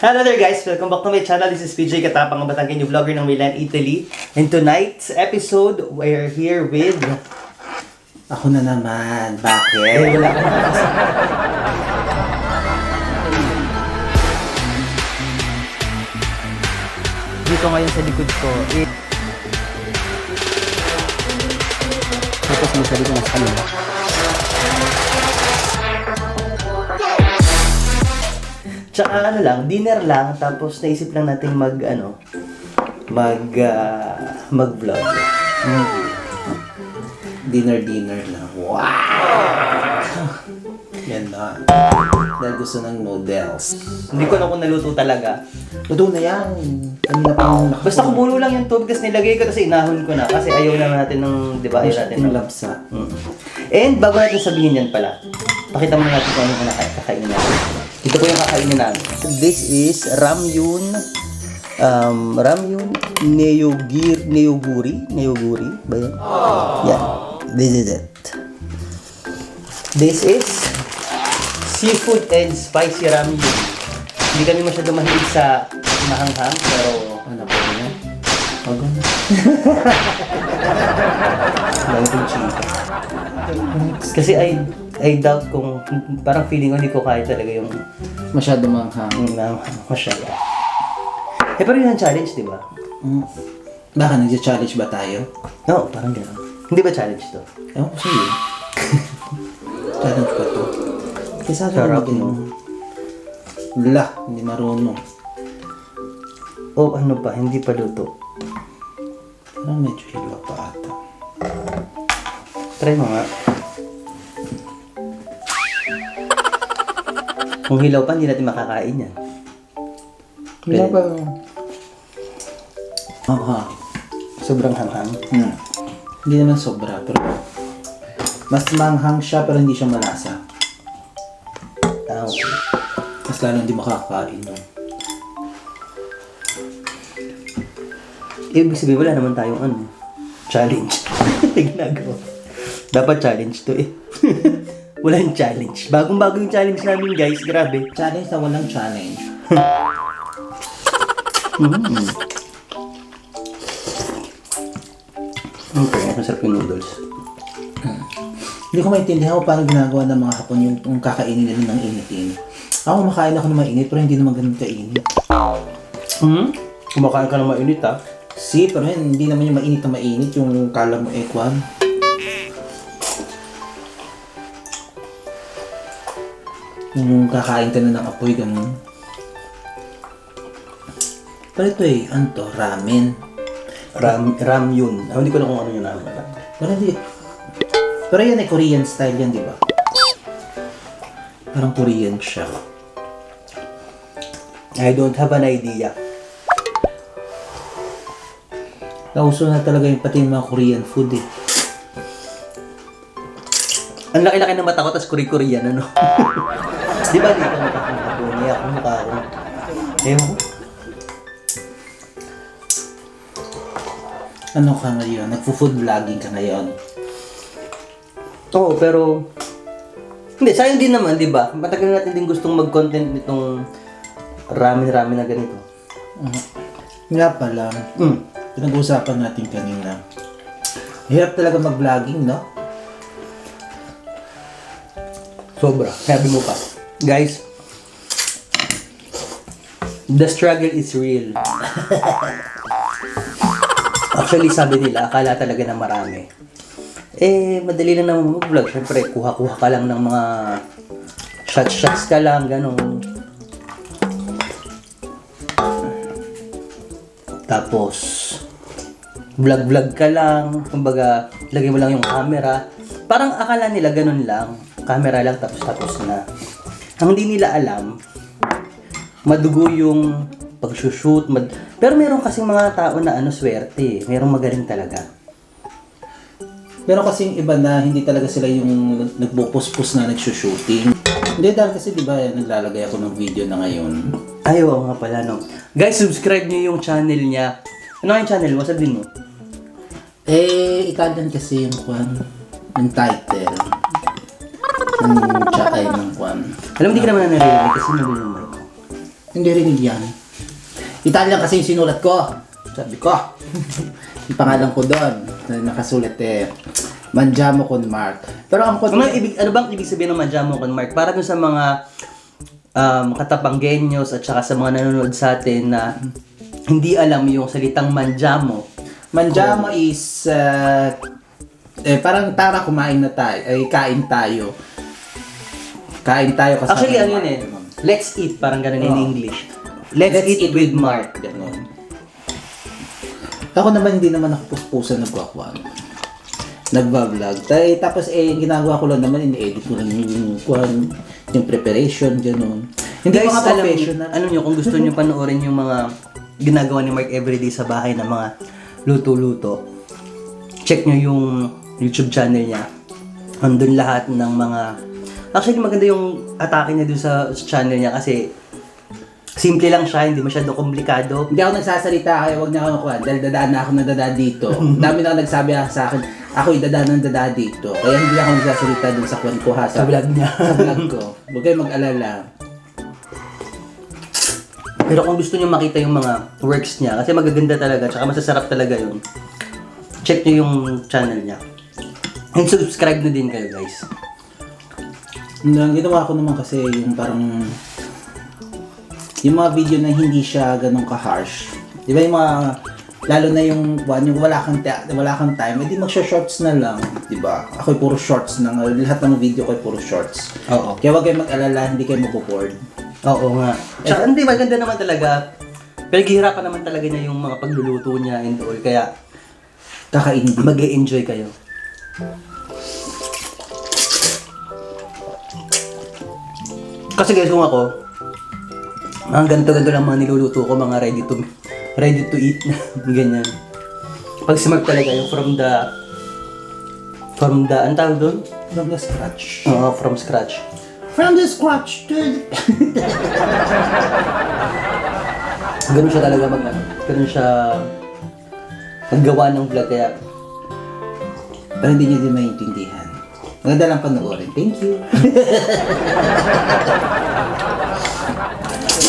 Hello there guys! Welcome back to my channel. This is PJ Katapang, ang Batanggenyo vlogger ng Milan, Italy. In tonight's episode, we're here with... Ako na naman. Eh, Bakit? wala ka na kasi. Dito ngayon sa likod ko, eh... Tapos mo sa likod ng kanila. Tsaka ano lang, dinner lang, tapos naisip lang natin mag, ano, mag, ah, mag-vlog. Dinner, dinner lang. Wow! Yan na. Dahil gusto ng noodles. Hindi ko na kung naluto talaga. Luto na yan. Kanina pa yung Basta kumulo lang yung tubig, tapos nilagay ko, kasi inahon ko na. Kasi ayaw naman natin ng, di ba, ayaw natin ng... Labsa. Mm. And bago natin sabihin yan pala, pakita muna natin kung ano yung naka- kakainin natin. Ito po yung kakainin namin. This is ramyun, um, ramyun neogir, neoguri, neoguri ba yan? Yan. This is it. This is seafood and spicy ramyun. Hindi kami masyado mahilig sa mahanghang, pero Ano po na. Dami kong chika. Kasi I, I doubt kung, parang feeling ko hindi ko kaya talaga yung, Masyado manghang. yung na, masyado. Eh, pero yun ang challenge, di ba? Mm. Baka nagja-challenge ba tayo? No, parang gano'n. Hindi ba challenge to? Ewan ko sa'yo. challenge ba to? Kasi sa Sarap, akin, no? La, hindi marunong. O ano pa, hindi pa luto. Parang medyo hilo pa ata. Try mo nga. Kung hilaw pa, hindi natin makakain yan. Wala pa. Aha. Sobrang hanghang. Hmm. Hindi naman sobra, pero mas manghang siya pero hindi siya malasa. Ah, okay. Mas lalo hindi makakain nun. Ibig sabihin, wala naman tayong ano, challenge. Ginagawa. Dapat challenge to eh. Walang challenge. Bagong-bago yung challenge namin guys. Grabe. Challenge na walang challenge. Mm. Okay, masarap yung noodles. Hindi ko maintindihan kung paano ginagawa ng mga hapon yung, yung kakainin nila ng init-init. Ako makain ako ng mainit pero hindi naman ganun kainit. Hmm? Kumakain ka ng mainit ah. Si, pero yun, hindi naman yung mainit na mainit yung kala mo ekwan. Yung kakain ka na ng apoy, ganun. Pero ito eh, ano to, ramen. Ram, ramyun. Ah, hindi ko na kung ano yung naman. Pero hindi. Pero yan eh, Korean style yan, di ba? Parang Korean siya. I don't have an idea. Nauso na talaga yung pati yung mga Korean food eh. Ang laki-laki ng mata ko, tapos kuri-korean, ano? Di ba dito nakakapuni ako, mukha ko. Ewan ko. Ano ka ngayon? Nagpo-food vlogging ka ngayon. Oo, pero... Hindi, sayang din naman, di ba? Matagal natin din gustong mag-content nitong ramen-ramen na ganito. Uh, nga pala, Mm. pinag-uusapan natin kanina. Hirap talaga mag-vlogging, no? Sobra. Sabi mo pa. Guys, the struggle is real. Actually, sabi nila, akala talaga na marami. Eh, madali lang naman mag-vlog. Siyempre, kuha-kuha ka lang ng mga shots-shots ka lang, ganun. Tapos, vlog-vlog ka lang. Kumbaga, lagay mo lang yung camera. Parang akala nila ganun lang. Camera lang tapos tapos na. Ang hindi nila alam, madugo yung pag-shoot. Mad- Pero meron kasing mga tao na ano, swerte. Merong magaling talaga. Pero kasi yung iba na hindi talaga sila yung nagpupuspos na nagsushooting. Hindi dahil kasi di ba naglalagay ako ng video na ngayon. Ay, oo nga pala, no. Guys, subscribe niyo yung channel niya. Ano nga yung channel mo? Sabihin mo. Eh, Italian kasi yung kwan, yung title. Tsaka yung kwan. Alam mo, hindi ka naman naririnig kasi nabulong mo. Hindi rinig yan. Italian kasi yung sinulat ko. Sabi ko. yung pangalan ko doon. Na nakasulat eh. Manjamo con Mark. Pero ang Ano, kon ibig, ano bang ibig sabihin ng Manjamo con Mark? Para dun sa mga um, katapanggenyos at saka sa mga nanonood sa atin na hindi alam yung salitang Manjamo. Manjamo is uh, eh parang tara kumain na tayo. Ay kain tayo. Kain tayo kasama Actually, ano yun eh. Let's eat, parang ganun in Oo. English. Let's, eat, with Mark. Ganun. Ako naman hindi naman ako puspusan nagwakwan. Nagbablog. Tay, tapos eh, yung ginagawa ko lang naman, ini-edit ko lang yung, kwan, yung preparation, ganun. Hindi Guys, ko nga alam, professional. ano nyo, kung gusto nyo panoorin yung mga ginagawa ni Mark everyday sa bahay na mga luto-luto, check nyo yung YouTube channel niya. Andun lahat ng mga... Actually, maganda yung atake niya dun sa, sa channel niya kasi simple lang siya, hindi masyado komplikado. Hindi ako nagsasalita kaya wag niya ako kuha dahil dadaan na ako ng dada dito. Dami na ako nagsabi sa akin, ako dadaan ng dada dito. Kaya hindi ako nagsasalita dun sa kwan ko ha. Sa vlog niya. sa vlog ko. Huwag kayong mag-alala. Pero kung gusto nyo makita yung mga works niya, kasi magaganda talaga, tsaka masasarap talaga yun, check nyo yung channel niya. And subscribe na din kayo guys. Ang ginawa ko naman kasi yung parang yung mga video na hindi siya ganun ka-harsh. Di ba yung mga lalo na yung one, yung wala kang wala kang time, edi magsha-shorts na lang, di ba? Ako puro shorts na nga. lahat ng video ko ay puro shorts. Oo. Kaya wag kayong mag-alala, hindi kayo maboboard. Oo nga. Tsaka hindi, maganda naman talaga. Pinaghihirapan naman talaga niya yung mga pagluluto niya and all. Kaya Kakainin din. mag enjoy kayo. Kasi guys, kung ako, ang ganito-ganito lang mga niluluto ko, mga ready to ready to eat na ganyan. Pag smart talaga yung from the from the, ang tawag doon? From the scratch. Oo, from scratch. From the scratch, dude. Ganun siya talaga mag ano, ganun siya maggawa ng vlog kaya Pero hindi niyo din maintindihan. Maganda lang panoorin. Thank you.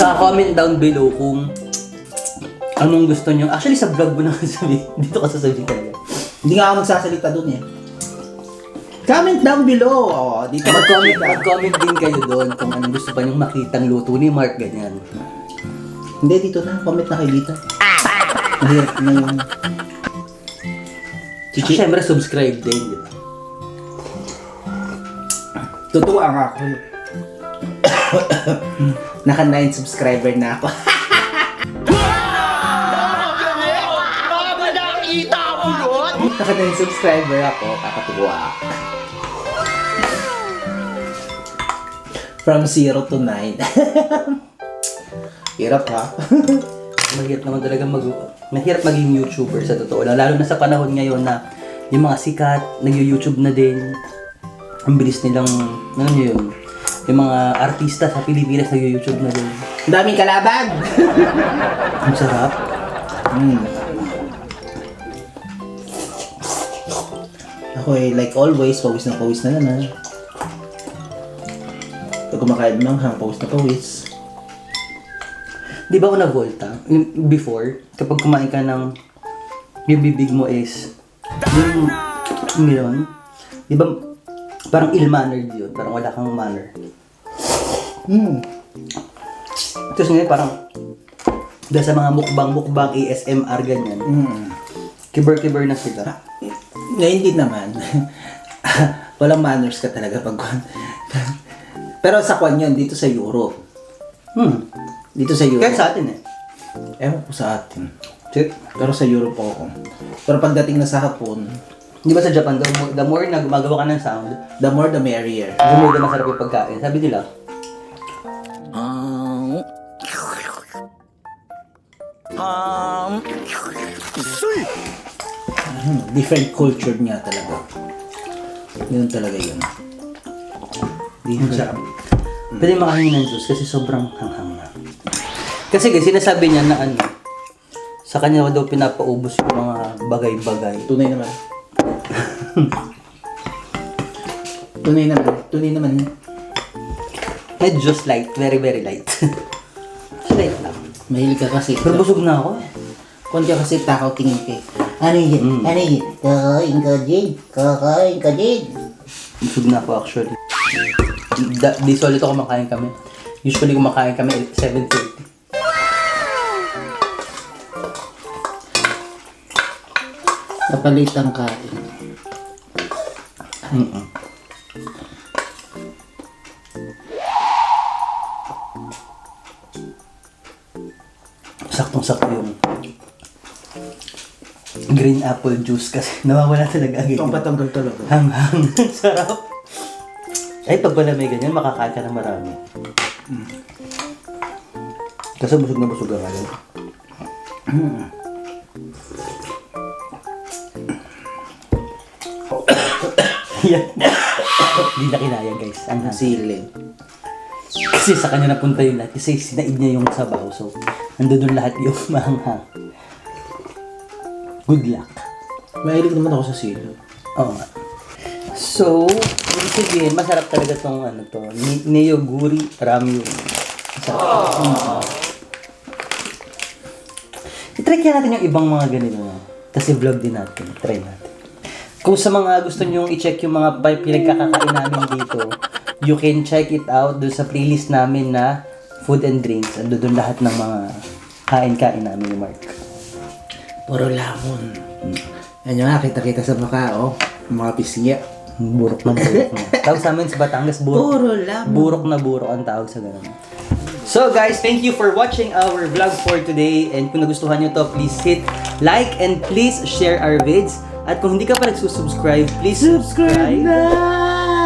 sa comment down below kung anong gusto nyo. Actually sa vlog mo na sabi, dito ka sasabihin talaga. Hindi nga ako magsasalita dun eh. Comment down below. Oh, dito Mag-comment, mag-comment din kayo doon kung anong gusto pa nyong makitang luto ni Mark, ganyan. Hindi, dito na. Comment na kayo dito. Mahirap na yung... Chichi. Siyempre, subscribe din. Totoo ang ako. Naka 9 subscriber na ako. Naka 9 subscriber ako. Kakatuwa. From 0 to 9. Hirap ha? Mahirap naman talaga mag... Mahirap maging YouTuber sa totoo lang. Lalo na sa panahon ngayon na yung mga sikat, nag-YouTube na din. Ang bilis nilang, ano nyo yun? Yung mga artista sa Pilipinas nag-YouTube na din. Ang daming kalaban! Ang sarap. Mm. Ako eh, like always, pawis na pawis na naman. Pag kumakain ng manghang, pawis na pawis. Di ba una Volta? Before, kapag kumain ka ng yung bibig mo is yung ngayon, di ba parang ill-mannered yun, parang wala kang manner. Hmm. Tapos ngayon parang dahil sa mga mukbang-mukbang ASMR ganyan, Mm. kiber-kiber na sila. Ngayon din naman. Walang manners ka talaga pag Pero sa kwan yun, dito sa Europe. Hmm. Dito sa Europe. Kaya sa atin eh. Ewan ko sa atin. Pero sa Europe ako. Pero pagdating na sa Hapon, Di ba sa Japan, the more, the more na gumagawa ka ng sound, the more the merrier. the more na masarap yung pagkain. Sabi nila, Hmm, different culture niya talaga. Yun talaga yun. Ang Different. sarap. Pwede makahingi ng juice kasi sobrang hanghang na. Kasi guys, sinasabi niya na ano, sa kanya daw pinapaubos yung mga bagay-bagay. Tunay naman. Tunay naman. Tunay naman. Medyo slight, very very light. Kasi Mahilig ka kasi. Pero busog na ako eh. Kung ka kasi takaw tingin kay. Ano yun? Mm. Ano yun? Kakain ka, Jade. Kakain ka, Jade. Busog na ako actually. Da, di solid ako kumakain kami. Usually kumakain kami at 7.30. Napalit ang kain. Mm-mm. Saktong-sakto yung green apple juice kasi nawawala talaga agad. Itong patanggal talaga. Hanghang. Sarap. Ay, pag pala may ganyan, makakain ka ng marami. Kasi busog na busog ka ngayon. Yan. Hindi na kinaya guys. Ang hang. Siling. Kasi sa kanya napunta yung lahat. Kasi sinaid niya yung sabaw. So, nandun doon lahat yung mahanghang. Good luck. Mahilig naman ako sa silo. Oo nga. So, sabihin, masarap talaga tong ano to. Ni Neyoguri Ramyun. Masarap. Mm. I-try kaya natin yung ibang mga ganito. Kasi vlog din natin. Try natin. Kung sa mga gusto nyong i-check yung mga pinagkakakain namin dito, you can check it out doon sa playlist namin na food and drinks. Ando doon lahat ng mga kain-kain namin ni Mark. Puro lamon. Yan yung nakita-kita sa Macau. Yung mga pisngi. Burok na burok na. Tawag sa amin sa Batangas, burok. Puro lamon. Burok na burok ang tawag sa ganun. So guys, thank you for watching our vlog for today. And kung nagustuhan nyo to, please hit like and please share our vids. At kung hindi ka pa nagsusubscribe, please subscribe.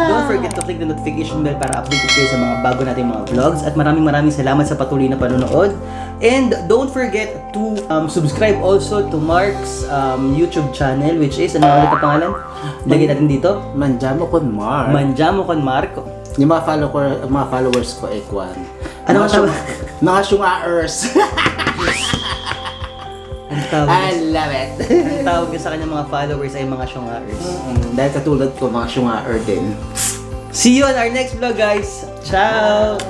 Don't forget to click the notification bell para updated kayo sa mga bago nating mga vlogs. At maraming maraming salamat sa patuloy na panonood. And don't forget to um, subscribe also to Mark's um, YouTube channel, which is, ano ulit ang pangalan? Lagyan natin dito. Manjamo kon Mar. Manjamo con Marco. yung mga, follower, mga followers ko, Ekwan. Ano mga ang tawag? mga syungaers. Ang tawag, I love it. ang tawag niya sa kanyang mga followers ay mga syongars. Mm, dahil katulad ko, mga syungaer din. See you on our next vlog, guys. Ciao!